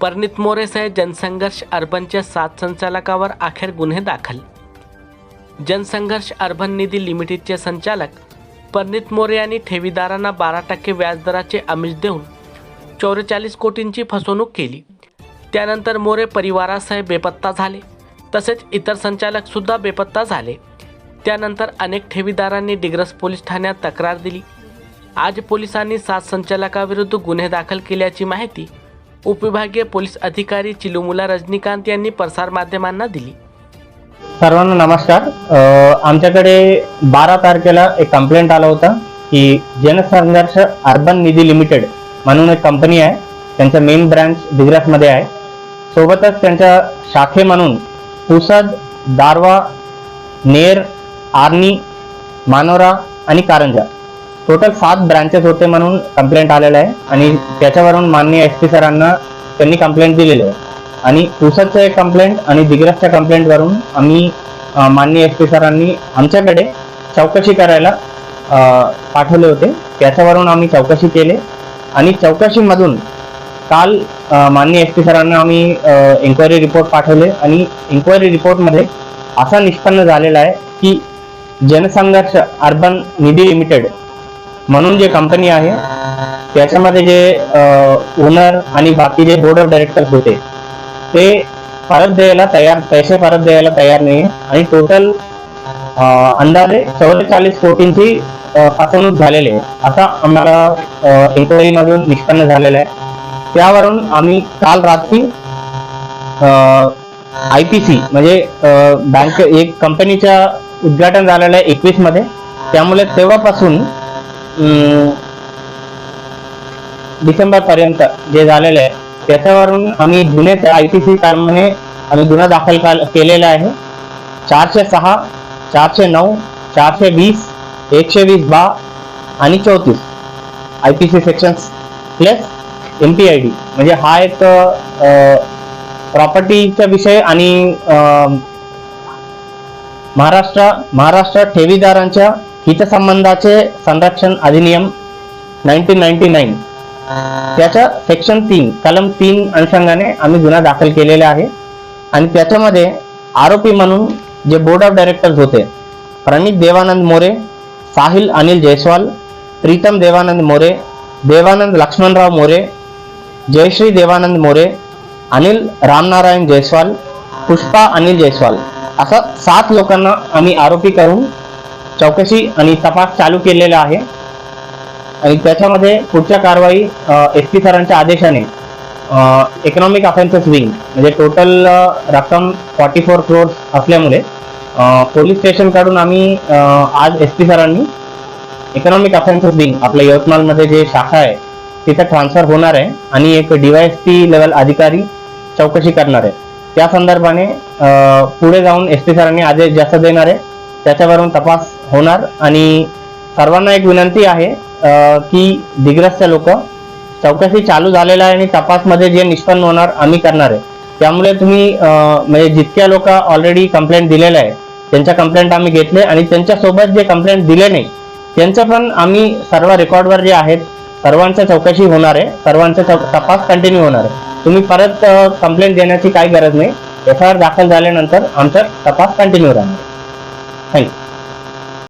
पर्णित मोरेसह जनसंघर्ष अर्बनच्या सात संचालकावर अखेर गुन्हे दाखल. जनसंघर्ष अर्बन निधी लिमिटेडचे संचालक पर्णित मोरे यांनी ठेवीदारांना बारा टक्के व्याजदराचे आमिष देऊन चौवेचाळीस कोटींची फसवणूक केली. त्यानंतर मोरे परिवारासह बेपत्ता झाले. तसेच इतर संचालकसुद्धा बेपत्ता झाले. त्यानंतर अनेक ठेवीदारांनी डिग्रस पोलीस ठाण्यात तक्रार दिली. आज पोलिसांनी सात संचालकाविरुद्ध गुन्हे दाखल केल्याची माहिती उपविभागीय पोलीस अधिकारी चिलुमुला रजनीकांत यांनी प्रसारमाध्यमांना दिली. सर्वांना नमस्कार. आमच्याकडे बारा तारखेला एक कंप्लेंट आला होता की जनसंघर्ष अर्बन निधी लिमिटेड म्हणून एक कंपनी आहे. त्यांचा मेन ब्रँच डिग्रसमध्ये आहे. सोबतच त्यांच्या शाखे म्हणून पुसद दारवा नेर आर्नी मानोरा आणि कारंजा टोटल सात ब्रांचेस होते म्हणून कंप्लेंट आलेलं आहे. आणि त्याच्यावरून माननीय एस पी सरांना त्यांनी कंप्लेंट दिलेली आहे. आणि पुसदचं एक कंप्लेंट आणि दिग्रसच्या कंप्लेंटवरून आम्ही माननीय एस पी सरांनी आमच्याकडे चौकशी करायला पाठवले होते. त्याच्यावरून आम्ही चौकशी केली. आणि चौकशीमधून काल माननीय एस पी सरांना आम्ही इन्क्वायरी रिपोर्ट पाठवले. आणि इन्क्वायरी रिपोर्टमध्ये असा निष्पन्न झालेला आहे की जनसंघर्ष अर्बन निधी लिमिटेड म्हणून जे कंपनी आहे त्याच्यामध्ये जे ओनर आणि बाकी जे बोर्ड ऑफ डायरेक्टर्स होते ते परत द्यायला तयार पैसे परत द्यायला तयार नाही आणि टोटल अंदाजे चौवेचाळीस कोटींची फसवणूक झालेली आहे. असा आम्हाला इन्क्वायरी मधून निष्पन्न झालेला आहे. त्यावरून आम्ही काल रात्री आय पी सी म्हणजे बँक एक कंपनीच्या उद्घाटन झालेलं आहे एकवीसमध्ये त्यामुळे तेव्हापासून डिसेंबर पर्यंत जे झालेलं आहे त्याच्यावरून आम्ही गुन्हे आय टी सी प्रमाणे आम्ही गुन्हा दाखल केलेला आहे. चारशे सहा चारशे नऊ चारशे वीस एकशे वीस बा आणि चौतीस I P C section plus M P I D म्हणजे हा एक प्रॉपर्टीचा विषय आणि महाराष्ट्र महाराष्ट्र ठेवीदारांच्या हितसंबंधाचे संरक्षण अधिनियम नाईन्टीन नाईन्टी नाईन त्याच्या सेक्शन तीन कलम तीन अनुषंगाने आम्ही गुन्हा दाखल केलेला आहे. आणि त्याच्यामध्ये आरोपी म्हणून जे बोर्ड ऑफ डायरेक्टर्स होते प्रणित देवानंद मोरे साहिल अनिल जयस्वाल प्रीतम देवानंद मोरे देवानंद लक्ष्मणराव मोरे जयश्री देवानंद मोरे अनिल रामनारायण जयस्वाल पुष्पा अनिल जयस्वाल. असा सात लोकांना आम्ही आरोपी करून चौकशी आणि तपास चालू केलेला आहे. आणि त्याच्यामध्ये पुढच्या कारवाई एस पी सरांच्या आदेशाने इकॉनॉमिक अफेन्सेस विंग म्हणजे टोटल रक्कम फॉर्टी फोर क्रोर्स असल्यामुळे पोलीस स्टेशनकडून आम्ही आज एस पी सरांनी इकॉनॉमिक अफेन्सेस विंग आपल्या यवतमाळमध्ये जे शाखा आहे तिथं ट्रान्सफर होणार आहे आणि एक डीवायएसपी लेवल अधिकारी चौकशी करणार आहे. त्या संदर्भाने पुढे जाऊन एस पी सरांनी आदेश जास्त देणार आहे. त्याच्यावरून तपास होणार. आणि सर्वांना एक विनंती आहे की दिग्रसचे लोक चौकशी चालू झालेला आहे आणि तपासमध्ये जे निष्पन्न होणार आम्ही करणार आहे. त्यामुळे तुम्ही म्हणजे जितक्या लोक ऑलरेडी कंप्लेंट दिलेल्या आहे त्यांच्या कंप्लेंट आम्ही घेतले आणि त्यांच्यासोबत जे कंप्लेंट दिले नाही त्यांचं पण आम्ही सर्व रेकॉर्डवर जे आहेत सर्वांच्या चौकशी होणार आहे सर्वांचा तपास कंटिन्यू होणार आहे. तुम्ही परत कंप्लेंट देण्याची काही गरज नाही. एफ आय आर दाखल झाल्यानंतर आमचा तपास कंटिन्यू राहणार 嘿